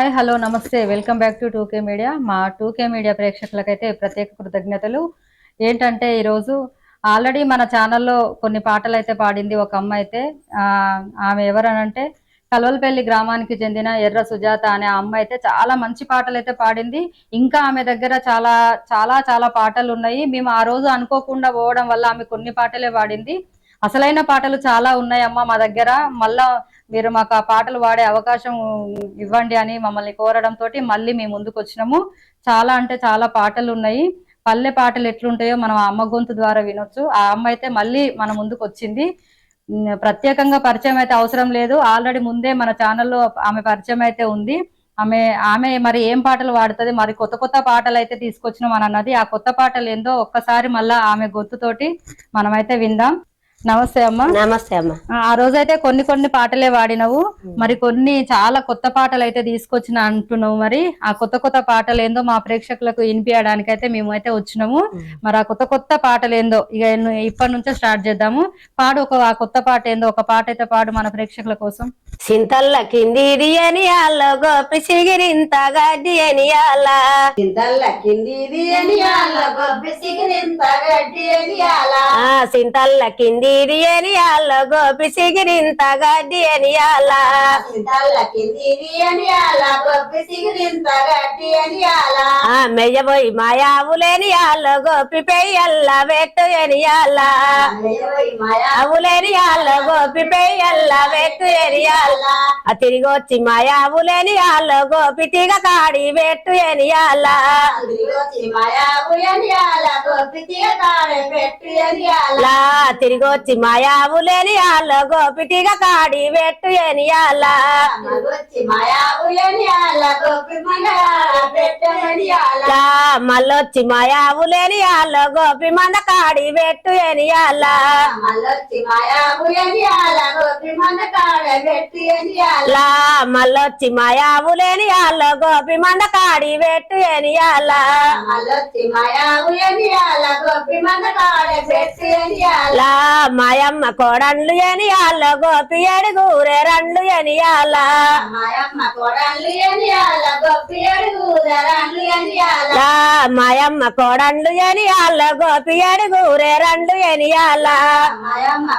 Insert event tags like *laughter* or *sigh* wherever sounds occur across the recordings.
Hi hello నమస్తే. Welcome back to two K media. మా two K media ప్రేక్షకులకైతే ప్రత్యేక కృతజ్ఞతలు. ఏంటంటే ఈరోజు ఆల్రెడీ మన ఛానల్లో కొన్ని పాటలు అయితే పాడింది ఒక అమ్మ అయితే ఆమె ఎవరనంటే కల్వలపల్లి గ్రామానికి చెందిన ఎర్ర సుజాత అనే అమ్మ అయితే చాలా మంచి పాటలు అయితే పాడింది. ఇంకా ఆమె దగ్గర చాలా చాలా చాలా పాటలు ఉన్నాయి మేము ఆ రోజు అనుకోకుండా పోవడం వల్ల ఆమె కొన్ని పాటలే పాడింది. అసలైన పాటలు చాలా ఉన్నాయమ్మా మా దగ్గర. మళ్ళా మీరు మాకు ఆ పాటలు పాడే అవకాశం ఇవ్వండి అని మమ్మల్ని కోరడంతో మళ్ళీ మేము ముందుకు వచ్చినాము. చాలా అంటే చాలా పాటలు ఉన్నాయి. పల్లె పాటలు ఎట్లుంటాయో మనం ఆ అమ్మ గొంతు ద్వారా వినొచ్చు. ఆ అమ్మ అయితే మళ్ళీ మన ముందుకు వచ్చింది. ప్రత్యేకంగా పరిచయం అయితే అవసరం లేదు. ఆల్రెడీ ముందే మన ఛానల్లో ఆమె పరిచయం అయితే ఉంది. ఆమె ఆమె మరి ఏం పాటలు పాడుతుంది మరి కొత్త కొత్త పాటలు అయితే తీసుకొచ్చినాం అని అన్నది. ఆ కొత్త పాటలు ఏందో ఒక్కసారి మళ్ళా ఆమె గొంతుతోటి మనమైతే విందాం. నమస్తే అమ్మ. నమస్తే అమ్మ. ఆ రోజైతే కొన్ని కొన్ని పాటలే వాడినవు. మరి కొన్ని చాలా కొత్త పాటలు అయితే తీసుకొచ్చిన అంటున్నావు మరి. ఆ కొత్త కొత్త పాటలు ఏందో మా ప్రేక్షకులకు వినిపించడానికి అయితే మేము అయితే వచ్చినాము మరి ఆ కొత్త కొత్త పాటలు ఏందో ఇక ఇప్పటి నుంచే స్టార్ట్ చేద్దాము. పాడు ఒక ఆ కొత్త పాట ఏందో ఒక పాట అయితే పాడు మన ప్రేక్షకుల కోసం. సింతల్ల కిందిది అని అల్ల గోపి సిగిరింత గడ్డి అని చింతల్ల గొబ్బి సిగిరింత గడ్డి ఎనియాల ఆ సింతల్ల కిందిది అని అల్ల గోపి సిగిరింత గడ్డి అని అల్ల. కిందిది ఎనియాల గొబ్బి సిగిరింత గడ్డి ఎనియాల ఆ మెయ్యబోయి మాయావులేని అల్ల గోపి పెయ్యల్ల వెట్టు అని అల్ల. అయ్యోయ్ మాయా అవులేని అల్ల గోపి పెయ్యల్ల వెట్టు అని అల్ల. ఆ తిరిగి వచ్చి మాయావులేని అల్ల గోపి తిగ కాడి వెట్టు అని అల్ల. తిరిగొచ్చి మాయావు ఎనియాల గొబ్బి తీయకాడే పెట్టు ఎనియాల లా తిరిగి వచ్చి మాయావులేని అల్ల గోపి తిగ కాడి మగొచ్చి మాయావు పెట్టు లా మళ్ళొచ్చి మాయావులేని అల్ల గోపి మంద కాడి వెట్టు అని అల్ల మళ్ళొచ్చి మాయావు ఎనియాల గొబ్బి మనగాడ పెట్టు ఎనియాల లా మళ్ళొచ్చి మాయావులేని అల్ల గోపి మంద కాడి మళ్ళొచ్చి మాయావు పెట్టు లా మాయమ్మ కోడన్లు అని అల్ల గోపి ఎడుగురే రండ్లు మాయమ్మ ఎనియాల ఎనియాల మాయమ్మ కోడన్లు అని అల్ల గోపి ఎడుగురే రండ్లు మాయమ్మ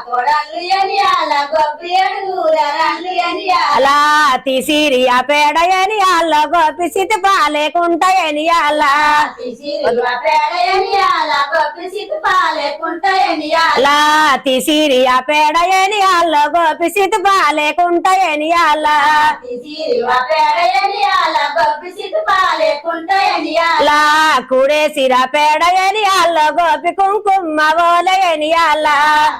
ఎనియాల గొప్పి అడుగు ధరళ్ళు ఎనియాల అలా తీసిరి ఆ పేడ అల్ల గోపి సితి ఎనియాల పాలేకుంట ఎనియాల అలా తీసిరి ఆ పేడ అని అల్ల గోపి సితి ఎనియాల పాలేకుంట ఎనియాల అలా కూడేసిర పేడ అని అల్ల. గోపి కుంకుమ ఓలయని అల్ల.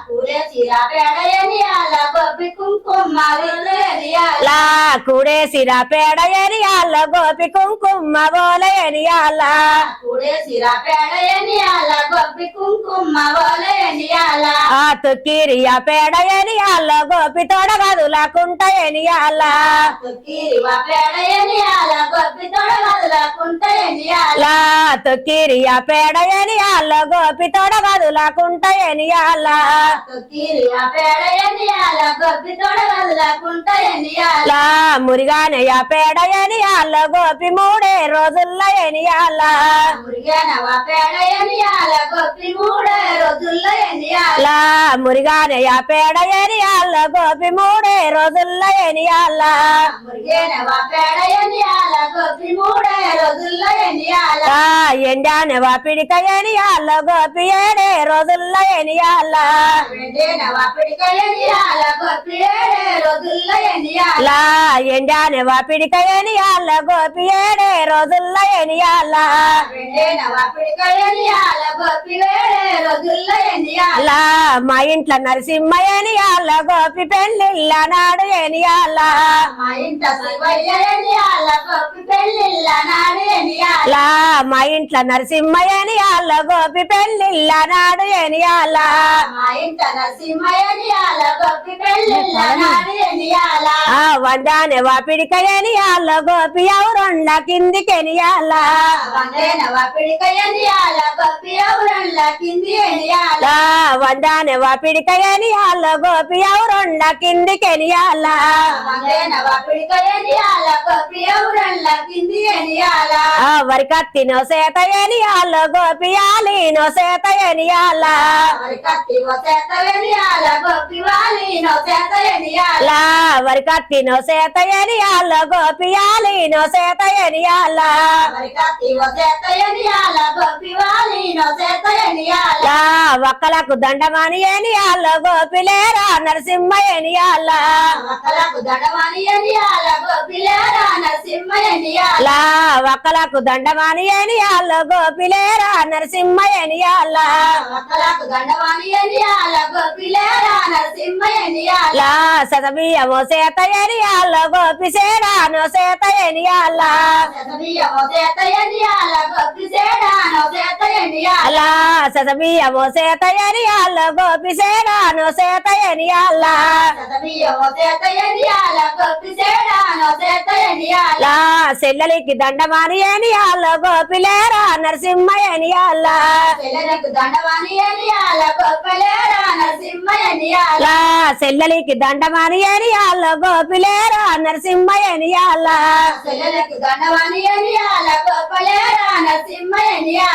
పూరే సిర పేడ ఎనియాల గొప్పి కుంకుమ విల్లు ఎనియాల అలా కూడేసిర పేడ అని అల్ల గోపి కుంకుమ ఓలయని అల్ల. సిర పేడ ఎనియాల గొప్పి కుంకుమ వోల ఎనియాల ఆ తుక్కిరి ఆ పేడ అని అల్ల గోపి తొడగదులకుంటాయని అల్ల. కిరివ పేడ ఎనియాల ఎనియాల గోపి కిరివ పేడ ఎనియాల గొప్పి తొడగదులకుంట ఎనియాల లా మురిగానే ఆ పేడ అని అల్ల గోపి మూడే రోజుల్లో ఎని అల్ల మురిగనవ పేడ ఎనియాల గొప్పి మూడే రోజుల్లో ఎనియాల లా మురిగానే ఆ పేడ అని అల్ల గోపి మూడే రోజుల్లో మురిగనవ ఎనియాల మూడే రోజుల్లో ఎనియాల గోపి ఏడే రోజుల్లో ఎనియాల గొప్పి ఏడే రోజుల్లో ఎనియాల లా ఎండానే వా పిడిక ఎని అల్ల గోపి ఏడే రోజుల్లో ఎని అల్ల వెండేనవ పిడిక ఎనియాల గొప్పి ఏడే రోజుల్లో ఎనియాల లా మా ఇంట్లో నరసింహయ్యని అల్ల గోపి పెళ్ళిళ్ళ నాడు ఎని అల్ల మా ఇంట శివయ్య ఎనియాల గొప్పి పెళ్ళిళ్ళ నాడు ఎనియాల లా మా ఇంట్లో నరసింహయ్యని వాళ్ళ గోపి పెళ్ళిళ్ళ నాడు ఎనియాల. ఎనియాల వందానే వాపిడికయని వాళ్ళ గోపి ఎవరొండ కిందికెనియాల వందేన వపిడికయ్యనియాల గొప్పి ఎవరల్ల కింది ఎనియాల. వందానే వాపిడికయని వాళ్ళ గోపి ఎవరొండ కిందికెనియాల ఎనియాల వరికత్తినో సేతయని వాళ్ళ గోపి ఆలీనో ఎనియాల. ఎనియాల లా వరికత్తినో సేతయని వాళ్ళ గోపి ఆలీనో వసేత ఎనియాల. గొప్పి వాలినో చేత ఎనియాల లా ఒక్కలకు దండమని ఎనియాల గోపిలేరా నరసింహ ఎనియాల ఒక్కలకు దండమని ఎనియాల గోపిలేరా నరసింహ ఎనియాల దండమని ఎనియాల గొప్పిలేరా నరసింహ ఎనియాల ఎనియాల గోపి శతబియ్యమో చేత ఎనియాల గొప్పి సేడానో చేత ఎనియాల గోపి శతబియ్యమో చేత ఎనియాల గొప్పి సేడానో చేత ఎనియాల సెల్లలికి దండమాని ఎనియాల గోపిలేరా నరసింహ ఎనియాల సెల్లలికి దండమాని ఎనియాల గోపిలేరా నరసింహ ఎనియాల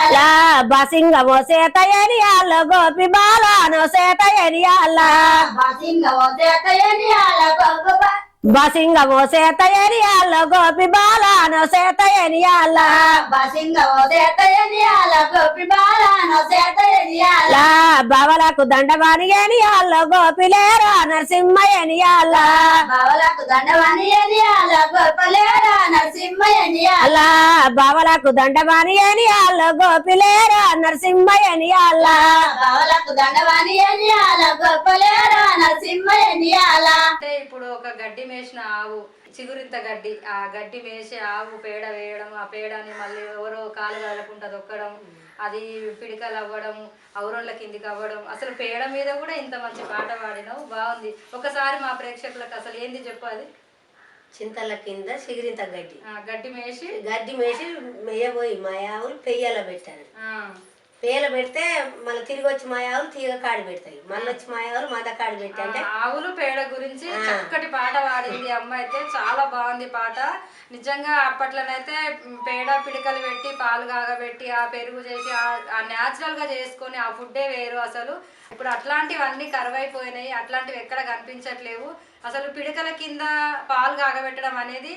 లా బసింగమో సేత ఎనియాల గోపి బాలానో సేత ఎనియాల బాసింగ ఓ చేత ఎనియాల గొప్ప బసింగమో సేత ఎనియాల గోపి బాలానో సేత ఎనియాల బాసింగ ఓ చేత ఎనియాల గొప్పి బాలానో చేత ఎనియాల బావలకు దండమాని ఎనియాల గోపిలేరా నరసింహ ఎనియాల బావలకు దండమని ఎనియాల గొప్పలేరా నరసింహ ఎనియాల బావలకు దండమాని ఎనియాల గోపిలేరా నరసింహ ఎనియాల బావలకు దండమని ఎనియాల గొప్పలేరా నరసింహ ఎనియాల అంటే ఇప్పుడు ఒక గడ్డి మేసిన ఆవు చిగురింత గడ్డి ఆ గడ్డి మేసి ఆవు పేడ వేయడం ఆ పేడని మళ్ళీ ఎవరో కాలు కదలకుండా దొక్కడం అది పిడికలు అవ్వడం ఔరోళ్ళ కిందికి అవ్వడం. అసలు పేడ మీద కూడా ఇంత మంచి పాట పాడినావు? బాగుంది. ఒకసారి మా ప్రేక్షకులకు అసలు ఏంది చెప్పు అది? చింతల కింద సిగిరింత గడ్డి. గడ్డి మేసి గడ్డి మేసి మెయ్యబోయి మా ఆవులు పెయ్యాల పెట్టాను ఆ, పేల పెడితే మళ్ళీ తిరిగి వచ్చి మా ఆవులు తీగ కాడి పెడతాయి. మళ్ళీ వచ్చి మా ఆవులు మద కాడి పెట్టి అంటే ఆ, ఆవులు పేడ గురించి చక్కటి పాట పాడింది అమ్మ అయితే. చాలా బాగుంది పాట. నిజంగా అప్పట్లోనైతే పేడ పిడికలు పెట్టి పాలు కాగబెట్టి ఆ పెరుగు చేసి ఆ- ఆ న్యాచురల్గా చేసుకొని ఆ ఫుడ్డే వేరు అసలు. ఇప్పుడు అట్లాంటివన్నీ కరువైపోయినాయి. అట్లాంటివి ఎక్కడ కనిపించట్లేవు. అసలు పిడికల కింద పాలు కాగబెట్టడం అనేది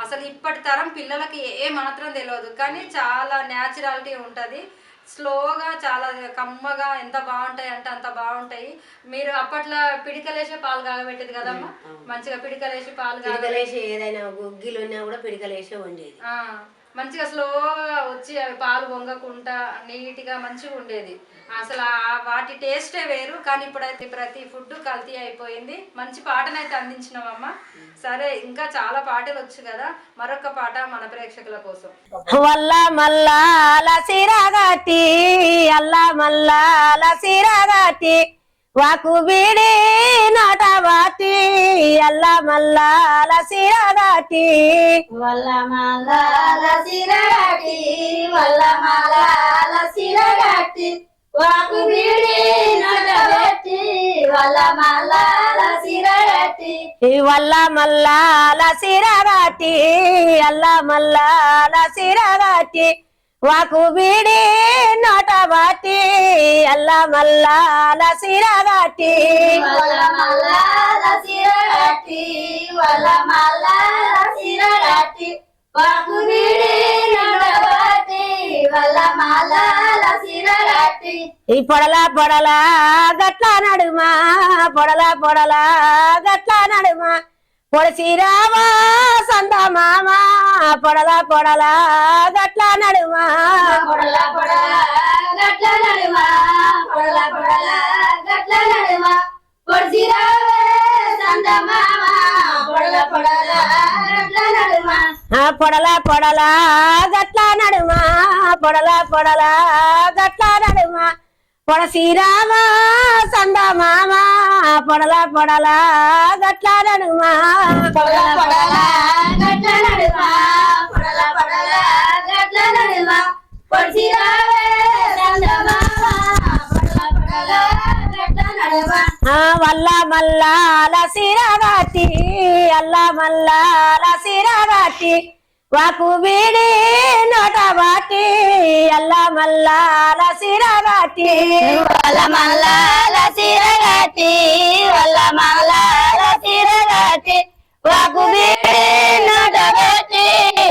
అసలు ఇప్పటి తరం పిల్లలకి ఏ మాత్రం తెలియదు కానీ చాలా న్యాచురాలిటీ ఉంటది. స్లోగా చాలా కమ్మగా ఎంత బాగుంటాయి అంటే అంత బాగుంటాయి. మీరు అప్పట్లో పిడికలేసే పాలు కాగబెట్టేది కదమ్మా? మంచిగా పిడికలేసి పాలు కాగ పిడికలేసి ఏదైనా గుగ్గిలు ఉన్నా కూడా పిడికలేసే ఉండేది మంచిగా స్లోగా వచ్చి అవి పాలు వంగకుండా నీట్గా మంచిగా ఉండేది. అసలు వాటి టేస్టే వేరు కానీ ఇప్పుడైతే ప్రతి ఫుడ్ కల్తీ అయిపోయింది. మంచి పాటనైతే అందించినామమ్మ సరే ఇంకా చాలా పాటలు వచ్చు కదా. మరొక పాట మన ప్రేక్షకుల కోసం. వల్ల మల్లాల సిరగటి అల్ల మల్లాల సిరగటి వాకు బీడి నోట బాటి అల్ల మల్లాల సిరగటి వల్ల మాలాల సిరగట్టి వల్ల మాలాల సిరగట్టి వాకు బీడి నడబెట్టి వల్ల మాలాల సిరగట్టి వల్ల మల్లాల సిరగటి అల్ల మల్లాల సిరగటి వాకు బీడి నోట బాటి అల్ల మల్లాల సిరగటి మాలాల వాకు బీడి వల్ల సిరగట్టి ఈ పొడల పొడల గట్ల నడుమా పొడల పొడల గట్ల నడుమా. పొడిసిరావా సంద మామ పొడల పొడల గట్ల నడుమా పొడల పొడల గట్ల నడుమ పొడల పొడల గట్ల నడుమ పొడిసిరావే సంత మామ పొడల పొడల గట్ల నడుమ ఆ పొడల పొడల గట్ల నడుమా పొడల పొడల గట్ల నడుమ పొడ శ్రీరామ సంద మామ పొడల పొడల గట్ల నడుమ పొడల పొడల గట్ల నడుమ పొడల పొడల గట్ల నడుమ పొడిచి రావే చందమామ పొడల పొడల గట్ల నడుమ ఆ వల్ల మల్లాల సిరగాటి అల్ల మల్లాల సిరగాటి వాకు వీడి నోట బాటి అల్ల మల్లాల సిరగాటి వల్ల మల్లాల సిరగట్టి వల్ల మల్లాల సిరగట్టి వాకు. వీడి నోట పెట్టి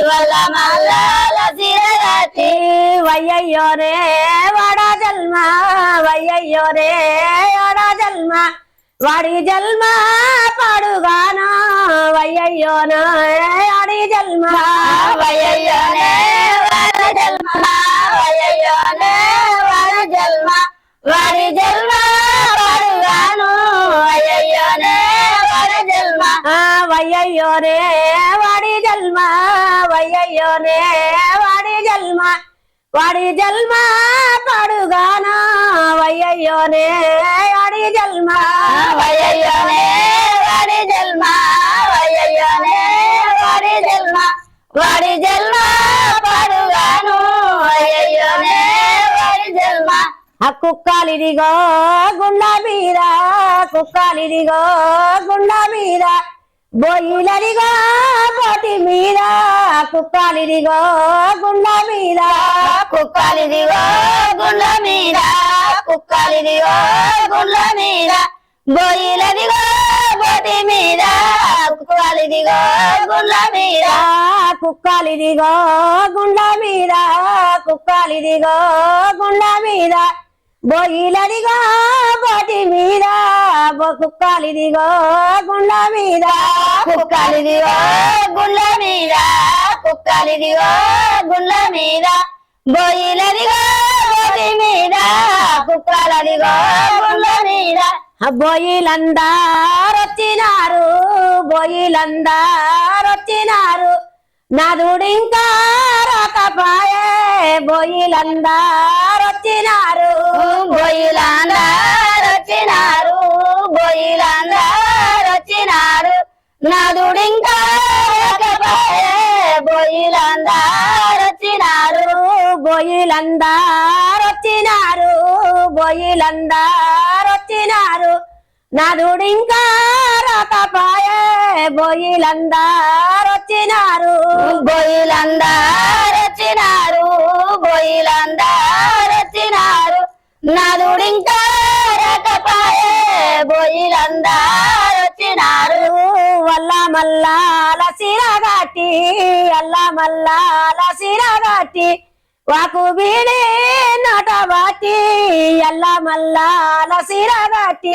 వల్ల మల్లాల సిరగట్టి వయ్యయ్యో రే వాడా జన్మ వయ్యయ్యో రే వాడా జన్మ వాడి జన్మ పాడుగానా వయ్యయ్యోను వాడి జన్మ వయ్యయ్యోనే వాడ జన్మ వయ్యయ్యోనే వాడ జన్మ వాడి జన్మ పడుగాను వయ్యయ్యోనే జన్మ వాడి జన్మ వయ్యయ్యో వాడి జన్మ. వాడి జన్మ పడుగాను? వయ్యయ్యో రే వాడి జన్మ. వయ్యయ్యోనే వాడి జన్మ. వయ్యయ్యోనే వాడి జన్మ. వాడి జన్మ పడుగాను. వయ్యయ్యోనే వాడి జన్మ. ఆ కుక్కలిదిగో గుండ మీద కుక్కలిదిగో గుండ మీద. బొయ్యిలదిగో బోటి మీద కుక్కలిదిగో గుండ మీద. కుక్కలిదిగో గుండ్ల మీద కుక్కలిదిగో గుండ్ల మీద. బొయ్యిలదిగో బోటి మీద కుక్కలిదిగో గుండ్ల మీద. కుక్కలిదిగో గుండ మీద కుక్కలిదిగో గుండ మీద. బొయ్యిలదిగో బోటి మీద కుక్కలిదిగో గుండ మీద. కుక్కలిదిగో గుండ్ల మీద కుక్కలిదిగో గుండ్ల మీద. బొయ్యిలదిగో బోటి మీద కుక్కలదిగో గుండ్ల మీద. బొయ్యిలందారొచ్చినారు బొయ్యిలందారొచ్చినారు. నదుడింకా రాకపాయే బొయ్యిలందారొచ్చినారు బొయ్యిలందారొచ్చినారు బొయ్యిలందరొచ్చినారు నదుడింకా రాకపోయే బొయ్యిలందరొచ్చినారు బొయ్యిలందారొచ్చినారు బొయ్యిలందారొచ్చినారు నదుడింకా రాకపాయే బొయ్యిలందారొచ్చినారు బొయ్యిలందరొచ్చినారు బొయ్యిలందరొచ్చినారు నదుడింకా రాకపోయే బొయ్యిలందరొచ్చినారు వల్ల మల్లాల సిరగాటి అల్ల మల్లాల సిరగాటి. వాకు బీడి నోట బాటి అల్ల మల్లాల సిరగాటి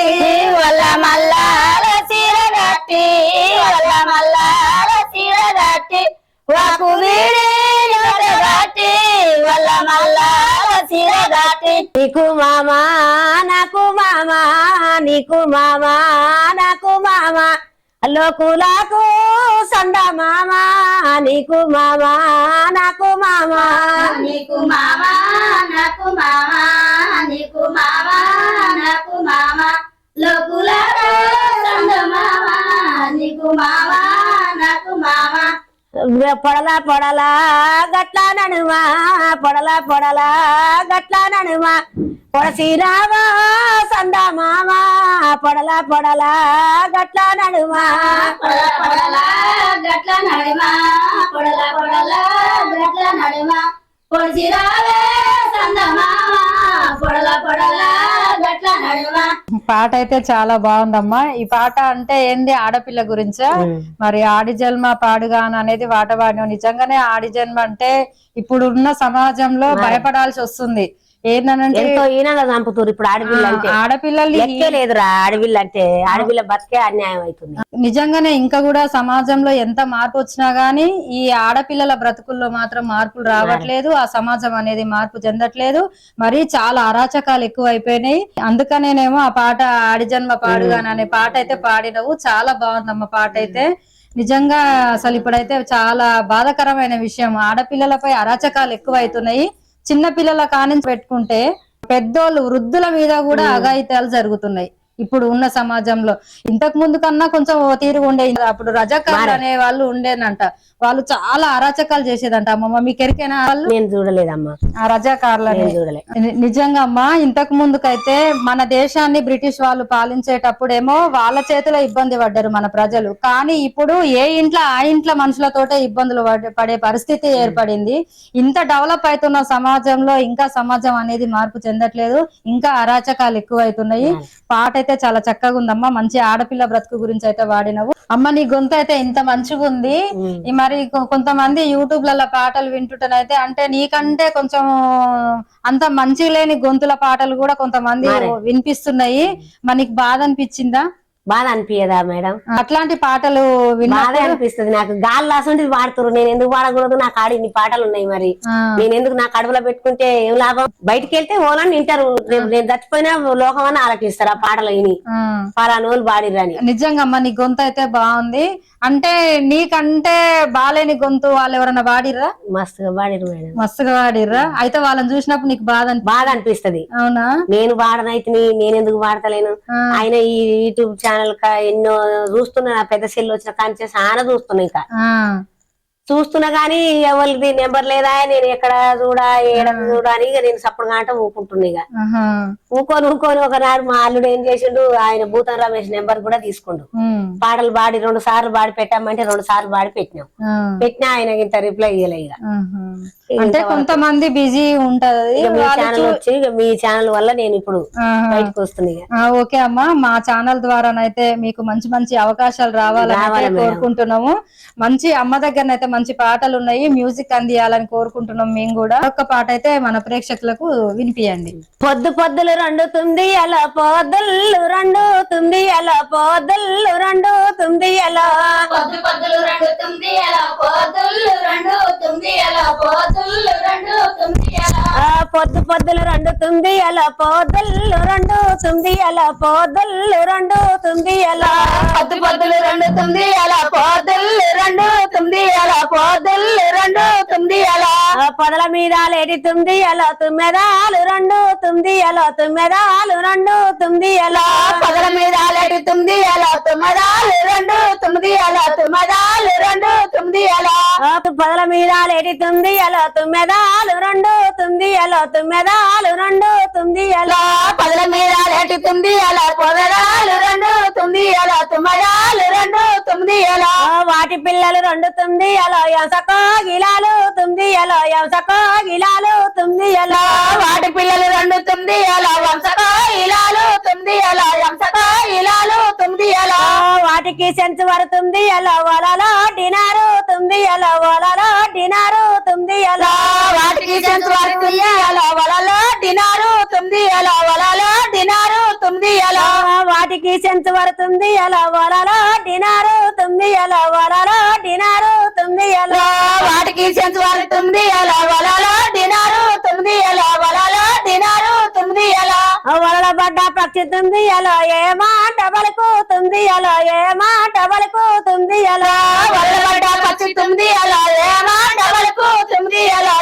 వల్ల మల్లాల చీరగట్టి వల్ల మల్లాల చీరగట్టి వాకు వీడి గట్టి వల్ల మల్లాల చీరగట్టి నీకు మామా నాకు మామా నీకు మామా నాకు మామా. లోకులకు సంద మామా నీకు మామా నాకు మామా. నీకు మామా నాకు మామా నీకు మామా నాకు మామా. లోకులకు సంద మామా నీకు మామా నాకు మామా. పొడల పొడల గట్ల నడుమా పొడల పొడల గట్ల నడుమా పొడ శ్రీరామ సంద మామ పొడల పొడల గట్ల నడుమా పొడల పొడల గట్ల నడిమా పొడల పొడల గట్ల నడిమా పొడిచిరావే సందమామ పొడల పొడల గట్ల నడిమా పాట అయితే చాలా బాగుందమ్మా. ఈ పాట అంటే ఏంది ఆడపిల్ల గురించా? మరి ఆడి జన్మ పాడుగాను అనేది పాట పాడిన నిజంగానే ఆడి జన్మ అంటే ఇప్పుడున్న సమాజంలో భయపడాల్సి వస్తుంది. ఏందనంటే ఎంతో ఈనంగా చంపుతారు ఇప్పుడు ఆడపిల్ల అంటే. ఆడపిల్లల్ని లెక్కే లేదురా ఆడపిల్ల అంటే. ఆడపిల్ల బతికే అన్యాయం అవుతుంది నిజంగానే ఇంకా కూడా సమాజంలో ఎంత మార్పు వచ్చినా గానీ ఈ ఆడపిల్లల బ్రతుకుల్లో మాత్రం మార్పులు రావట్లేదు. ఆ సమాజం అనేది మార్పు చెందట్లేదు. మరి చాలా అరాచకాలు ఎక్కువ అయిపోయినాయి అందుకనేనేమో ఆ పాట ఆడిజన్మ పాడుగాను అనే పాట అయితే పాడినవు. చాలా బాగుందమ్మ పాట అయితే. నిజంగా అసలు ఇప్పుడైతే చాలా బాధాకరమైన విషయం. ఆడపిల్లలపై అరాచకాలు ఎక్కువ అవుతున్నాయి చిన్న పిల్లల కానించి పెట్టుకుంటే పెద్దోళ్ళు వృద్ధుల మీద కూడా అఘాయిత్యాలు జరుగుతున్నాయి. ఇప్పుడు ఉన్న సమాజంలో. ఇంతకు ముందు కన్నా కొంచెం ఓ తీరుగా ఉండే అప్పుడు రజాకారులు అనే వాళ్ళు ఉండేనంట వాళ్ళు చాలా అరాచకాలు చేసేదంట. అమ్మమ్మ మీకు ఎరికైనా వాళ్ళు? నేను చూడలేదమ్మా. ఆ రజాకారులని నిజంగా అమ్మా ఇంతకు ముందుకైతే మన దేశాన్ని బ్రిటిష్ వాళ్ళు పాలించేటప్పుడేమో వాళ్ళ చేతిలో ఇబ్బంది పడ్డారు మన ప్రజలు. కానీ ఇప్పుడు ఏ ఇంట్లో ఆ ఇంట్లో మనుషులతోటే ఇబ్బందులు పడే- పడే పరిస్థితి ఏర్పడింది. ఇంత డెవలప్ అవుతున్న సమాజంలో ఇంకా సమాజం అనేది మార్పు చెందట్లేదు. ఇంకా అరాచకాలు ఎక్కువైతున్నాయి. పాట అయితే చాలా చక్కగా ఉందమ్మా. మంచి ఆడపిల్ల బ్రతుకు గురించి అయితే వాడినవు. అమ్మ నీ గొంతు అయితే ఇంత మంచిగా ఉంది. ఈ మరి కొంతమంది యూట్యూబ్లలో పాటలు వింటుంటనైతే అంటే నీకంటే కొంచెం అంత మంచి లేని గొంతుల పాటలు కూడా కొంతమంది వినిపిస్తున్నాయి. మరి నీకు బాధ అనిపించిందా? బాధ అనిపించదా మేడం? అట్లాంటి పాటలు బాధ అనిపిస్తుంది నాకు. గాలి లాసంటిది వాడుతున్నారు నేను ఎందుకు వాడకూడదు నాకు ఆడి ఇన్ని పాటలు ఉన్నాయి మరి. నేను ఎందుకు నా కడుపులో పెట్టుకుంటే ఏం లాభం? బయటికి వెళ్తే ఓలని వింటారు. నేను చచ్చిపోయినా లోకం అని ఆలకిస్తారు ఆ పాటలు విని. ఆ. పలానోళ్ళు పాడిరని నిజంగా అమ్మ నీ గొంతు అయితే బాగుంది. అంటే నీకంటే బాలేని గొంతు వాళ్ళు ఎవరన్నా వాడిర్రా మస్తుగా పాడిరు మేడం. మస్తుగా వాడిర్రా అయితే వాళ్ళని చూసినప్పుడు నీకు బాధ బాధ అనిపిస్తది. అవునా? నేను వాడనైతే నేను ఎందుకు వాడతలేను ఆ. ఆయన ఈ యూట్యూబ్ ఛానల్ కా ఎన్నో చూస్తున్నా నా పెద్ద సెల్ వచ్చిన కాంచే ఆన చూస్తున్నా ఇంకా. చూస్తున్నా గానీ ఎవరిది నెంబర్ లేదా నేను ఎక్కడ చూడా ఏడ చూడా అని ఇక నేను సప్పుడు కాంట ఊకుంటున్నా ఇక. ఊకొని ఊకొని ఒకనాడు మా అల్లుడు ఏం చేసిండు ఆయన భూతం రమేష్ నెంబర్ కూడా తీసుకుండు. పాటలు పాడి రెండు సార్లు పాడి పెట్టామంటే రెండు సార్లు పాడి పెట్టినాం. పెట్టినా ఆయన ఇంత రిప్లై ఇయ్యలే ఇక. అంటే కొంతమంది బిజీ ఉంటది మీ ఛానల్ వచ్చి మీ ఛానల్ వల్ల నేను ఇప్పుడు. బయటకు వస్తున్నా ఓకే అమ్మా మా ఛానల్ ద్వారానైతే మీకు మంచి మంచి అవకాశాలు రావాలని. కోరుకుంటున్నాము మంచి అమ్మ దగ్గరనైతే మంచి పాటలు ఉన్నాయి మ్యూజిక్ అందియాలని కోరుకుంటున్నాం మేము కూడా. ఒక్క పాట అయితే మన ప్రేక్షకులకు వినిపియండి. పొద్దు పొద్దులు రెండుతుంది అలా పొద్దులు రెండుతుంది అలా పొద్దులు రెండుతుంది అలా పొద్దు పొద్దులు రెండు తుంది ఎలా పొద్దులు రెండు తుంది ఎలా పొద్దులు రెండు తుంది ఎలా ఆ పొద్దు పొద్దులు రెండుతుంది అలా పొద్దులు రెండుతుంది అలా పొద్దులు రెండుతుంది అలా పొద్దు పొద్దులు రెండు తుంది ఎలా పొద్దులు రెండు తుంది ఎలా పొద్దులు రెండు తుంది ఆ పొదల మీద లేడుతుంది అలా తుమ్మెదాలు రెండు తుంది అలా తుమ్మెదాలు రెండు తుంది అలా పగల మీద లెడుతుంది ఎలా తుమ్మదాలు రెండు తుంది ఎలా తుమ్మదాలు రెండు తుంది ఎలా ఆ పొదల మీద లేడుతుంది అలా తుమ్మెదాలు రెండు తుంది అలా తుమ్మెదాలు రెండు తుంది అలా పగల మీద లెడుతుంది ఎలా పొగడాలు రెండు తుంది ఎలా తుమ్మదాలు రెండు తుంది ఎలా ఆ వాటి పిల్లలు రెండు తుంది అలా ఎంసకో గిలాలు తుంది అలా ఎంసకో గిలాలు తుంది అలా వాటి పిల్లలు రెండు తుంది ఎలా వంశకా ఇలాలు తుంది ఎలా వంశకా ఇలాలు తుంది ఎలా ఆ వాటికి సెన్స్ పడుతుంది అలా వలలో డినారు తుంది అలా వలలో డినారు తుంది అలా వాటికి సెన్స్ పడుతుంది ఎలా వలలో ఎలా వాటికి సెన్స్ పడుతుంది? ఎలా వలలో డినారు తుంది? ఎలా వలలో డినారు తుంది? ఎలా వాటికి సెన్స్ పడుతుంది? ఎలా వలలో డినారు తుంది? ఎలా వలలో డినారు తుంది? ఎలా వలల పడ్డ పక్షి తుంది ఎలా ఏమా డబల్ కూతుంది ఎలా ఏమా డబల్ కూతుంది ఎలా వలల పడ్డ పక్షి తుంది ఎలా ఏమా డబల్ కూతుంది ఎలా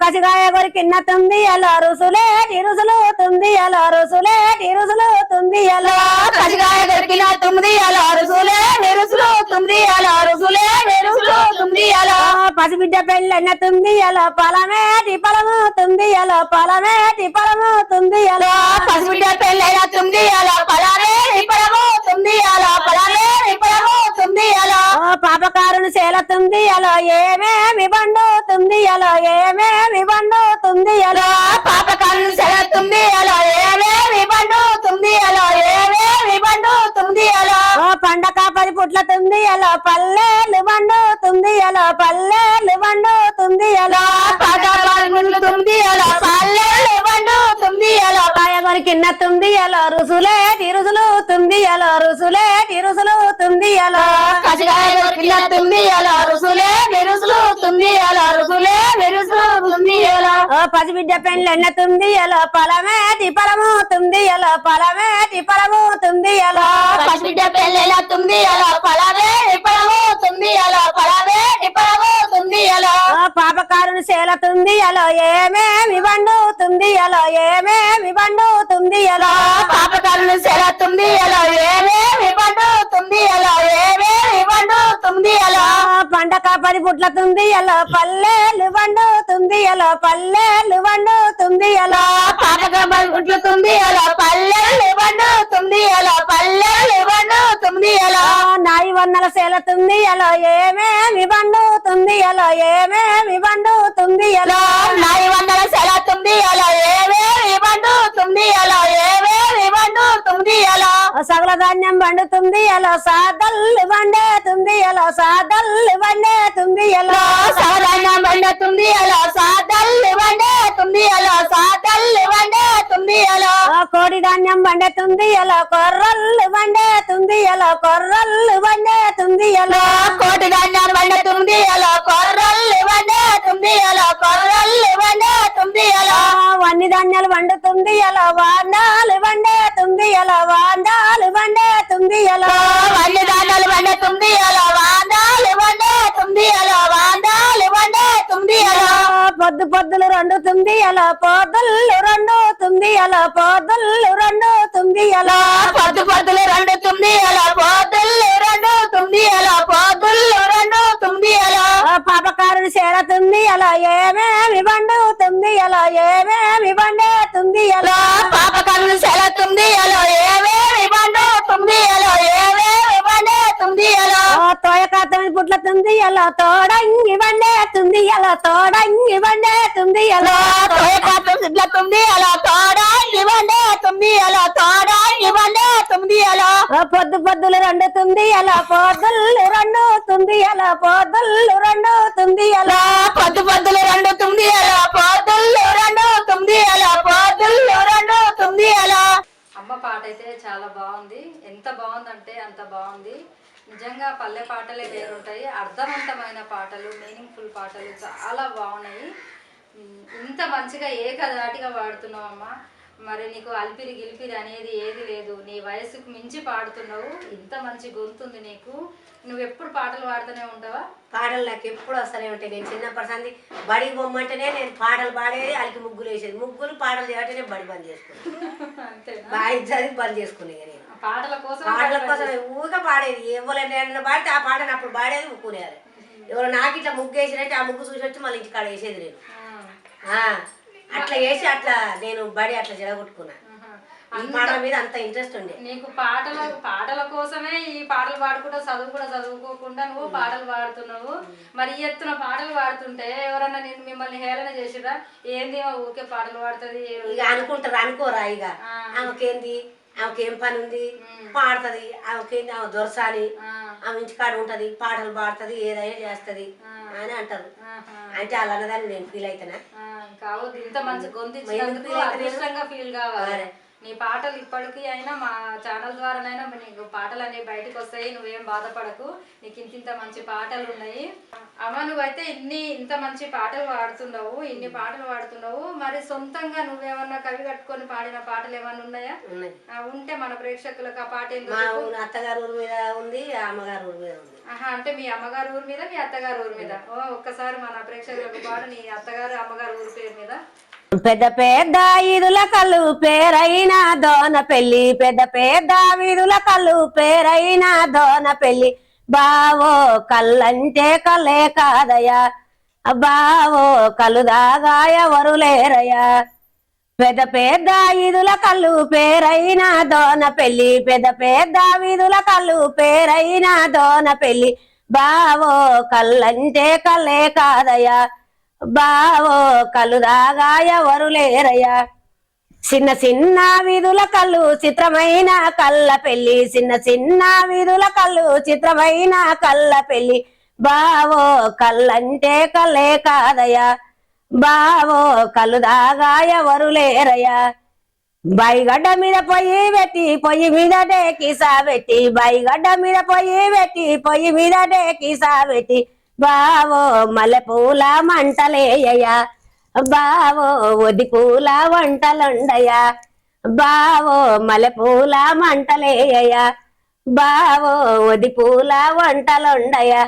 కసిగాయ కొరికిన్న తుంది ఎలా రుసులే రుసులు తుంది ఎలా రుసులే రుసులు తుంది ఎలా కసిగాయ దొరికిన తుంది ఎలా రుసులే నిరుసులు తుంది ఎలా రుసులే నిరుసులు తుంది ఎలా ఆ పసిబిడ్డ పెళ్ళన్న తుంది ఎలా పలమే టిపలము తుంది ఎలా పలమే టిపలము తుంది ఎలా పసిబిడ్డ పెళ్ళైన తుంది ఎలా పలమే టిపలము తుంది ఎలా పలమే టిపలము తుంది ఎలా ఆ పాపకారుని సేలతుంది ఎలా ఏమేమి బండు తుంది అలా ఏమేమి బండు తుంది అలా. పాప కన్ను అలా. ఏమే విబండు తుంది అలా. ఏమే విబండు తుంది అలా. ఆ పండగ పది పుట్ల తుంది అలా. పల్లెలు బండు తుంది అలా. పల్లెలు బండు తుంది అలా పాట తుంది అలా. పల్లెలు బండు తుంది అలా. కాయగొరి కిన్న తుంది అలా. రుసులే తిరుసులు తుంది అలా. రుసులే తిరుసులు తుంది అలా. కసిగాయ దొరికిన తుంది అలా. రుసులే తుంది అలా రుసులే మెరుసులు తుంది ఆ పసిబిడ్డ పెళ్ళెన్నతుంది ఎలో పొలమేటి పొలమవుతుంది ఎలో పలమేటి పొలమవుతుంది ఎలో పసిబిడ్డ పెళ్ళెలా తుంది అలా పలవే ఇప్పడమవుతుంది అలా పలవే ఇప్పడమవుతుంది అలా. పాపకారుని సేలతుంది ఎలో ఏమేమి వండుతుంది ఎలో ఏమేమి వండుతుంది ఎలో పాపకాలను సెలతుంది అలా ఏమేమి పండుతుంది అలా ఏమేమి పండుతుంది అలా పండగ పది పుట్లతుంది ఎలో? పల్లెలు వండుతుంది ఎలో? పల్లెలు వండుతుంది ఎలో? పాపక గుట్లుతుంది అలా పల్లెలు పండుతుంది అలా పల్లెలు పండుతుంది అలా నాయి వన్నల సేలతుంది ఎలో? ఏమేమి వండుతుంది ఎలో? ఏమేమి వండుతుంది ఎలో? ధాన్యం వండుతుంది ఎలో సాదల్లు వండేతుంది ఎలో సాదల్లు వండేతుంది ఎలో సాధారణ వండుతుంది అలా సాదల్లు వండుతుంది అలా సాదల్లు వండుతుంది అలా కోడి ధాన్యం వండుతుంది ఎలో కొర్రల్లు వండేతుంది ఎలో కొర్రల్లు వండేతుంది ఎలో కోటి ధాన్యాలు వండుతుంది అలా కొర్రల్లు వండుతుంది అలా కొర్రల్లు వండుతుంది అలా వన్ని ధాన్యాలు వండుతుంది ఎలో వాండాలు వండేతుంది పొద్దు పొద్దులు రెండుతుంది ఎలో పొద్దులు రెండుతుంది ఎలో పొద్దులు రెండుతుంది ఎలో పొద్దు పొద్దులు రెండుతుంది అలా పొద్దులు రెండుతుంది అలా పొద్దులు రెండుతుంది అలా పాపకారుని చేరతుంది ఎలా ఏమేమి వండుతుంది ఎలా ఏమేమి వండేతుంది ఎలా పాప పుట్లతుంది ఎలా తోడంగి వండేతుంది ఎలా తోడంగి వండేతుంది ఎలా తోయకాతుంది అలా తోడాయి వండుతుంది అలా తోడాయి వండుతుంది అలా పొద్దు పొద్దులు రెండుతుంది ఎలా పొద్దులు రెండుతుంది ఎలా పొద్దులు రెండుతుంది ఎలా పొద్దు పొద్దులు రెండుతుంది అలా పొద్దులు రెండుతుంది అలా పొద్దులు రెండుతుంది అలా అమ్మ పాట అయితే చాలా బాగుంది. ఎంత బాగుందంటే అంత బాగుంది. నిజంగా పల్లె పాటలే వేరుంటాయి. అర్థవంతమైన పాటలు మీనింగ్ఫుల్ పాటలు చాలా బాగున్నాయి. ఇంత మంచిగా ఏకధాటిగా పాడుతున్నావు అమ్మ మరి నీకు అలిపిరి గిలిపిరి అనేది ఏది లేదు. నీ వయసుకు మించి పాడుతున్నావు. ఇంత మంచి గొంతుంది నీకు. నువ్వు ఎప్పుడు పాటలు పాడుతూనే ఉంటావా? పాటలు నాకు ఎప్పుడు వస్తూనే ఉంటాయి. నేను చిన్నప్పటి సంది బడికి పొమ్మంటేనే నేను పాటలు పాడేది వాళ్ళకి ముగ్గులు వేసేది. ముగ్గులు పాటలు చేయటనే బడి బంద్ చేసుకున్నాను *laughs* అంతేనా? బాగా చదివి బంద్ చేసుకునే ఇక నేను. పాటల కోసం పాటల కోసం ఊగా పాడేది. ఎవరైనా పాడితే ఆ పాటను అప్పుడు పాడేది ఊకునేది ఎవరు నాకు ఇట్లా ముగ్గు వేసినట్టు ఆ ముగ్గు చూసి వచ్చి మళ్ళీ ఇంటికాడ వేసేది నేను. అట్లా వేసి అట్లా నేను బడి అట్లా జరగొట్టుకున్నా ఈ పాటల మీద అంత ఇంట్రెస్ట్ ఉండే. నీకు పాటల పాటల కోసమే ఈ పాటలు పాడుకుంటా చదువు కూడా చదువుకోకుండా నువ్వు పాటలు పాడుతున్నావు. మరి ఎత్తున పాటలు పాడుతుంటే ఎవరన్నా నేను మిమ్మల్ని హేళన చేసిరా ఏంది ఊకే పాటలు పాడుతుంది? ఇక అనుకుంటారు అనుకోరా ఇక. ఆమెకేంది? ఆమెకేం పని ఉంది పాడుతుంది. ఆమెకేంది ఆమె దొరసాని ఆమె ఇంటికాడ ఉంటది. పాటలు పాడుతుంది. ఏదైనా చేస్తది అని అంటారు. అంటే అలా అన్నదాన్ని నేను ఫీల్ అవుతానా ఆ, కావద్దు. ఇంత మంచి గొంతు ఫీల్ కావాలి. నీ పాటలు ఇప్పటికీ అయినా మా ఛానల్ ద్వారానైనా నీకు పాటలు అనేవి బయటకు వస్తాయి నువ్వేం బాధపడకు. నీకు ఇంత ఇంత మంచి పాటలు ఉన్నాయి. అమ్మ నువ్వైతే ఇన్ని ఇంత మంచి పాటలు పాడుతున్నావు ఇన్ని పాటలు పాడుతున్నావు. మరి సొంతంగా నువ్వేమన్నా కవి కట్టుకొని పాడిన పాటలు ఏమన్నా ఉన్నాయా? ఉంటే మన ప్రేక్షకులకు ఆ పాట అత్తగారు ఊరి మీద ఉంది అమ్మగారు ఊరి మీద ఉంది. ఆహా అంటే మీ అమ్మగారు ఊరి మీద మీ అత్తగారు ఊరి మీద? ఓ ఒక్కసారి మన ప్రేక్షకులకు పాడు నీ అత్తగారు అమ్మగారు ఊరి పేరు మీద. పెద్ద పెద్ద ఈదుల కళ్ళు పేరైన దోన పెళ్ళి పెద్ద పెద్ద వీధుల కళ్ళు పేరైన దోన పెళ్ళి బావో కళ్ళంటే కళ్ళే కాదయా బావో కళ్ళు దాగా ఎవరు లేరయ్యా. పెద్ద పెద్ద ఈదుల కళ్ళు పేరైన దోన పెళ్ళి పెద్ద పెద్ద వీధుల కళ్ళు పేరైన దోన పెళ్ళి బావో కళ్ళంటే కళ్ళే కాదయా బావో కలుదాగా ఎవరు లేరయ్యా? చిన్న చిన్న వీధుల కళ్ళు చిత్రమైన కళ్ళ పెళ్ళి చిన్న చిన్న వీధుల కళ్ళు చిత్రమైన కళ్ళ పెళ్ళి బావో కళ్ళంటే కళ్ళే కాదయ్యా. బావో కళ్ళు ఎవరు లేరయ్యా? బైగడ్డ మీద పొయ్యి పెట్టి పొయ్యి మీద డేకి పెట్టి. బైగడ్డ మీద పొయ్యి పెట్టి పొయ్యి మీద డేకి పెట్టి. బావో మల్లెపూల మంటలేయ బావో ఒది పూల వంటలుండయా బావో మల్లెపూల మంటలేయ బావో ఒది పూల వంటలుండయా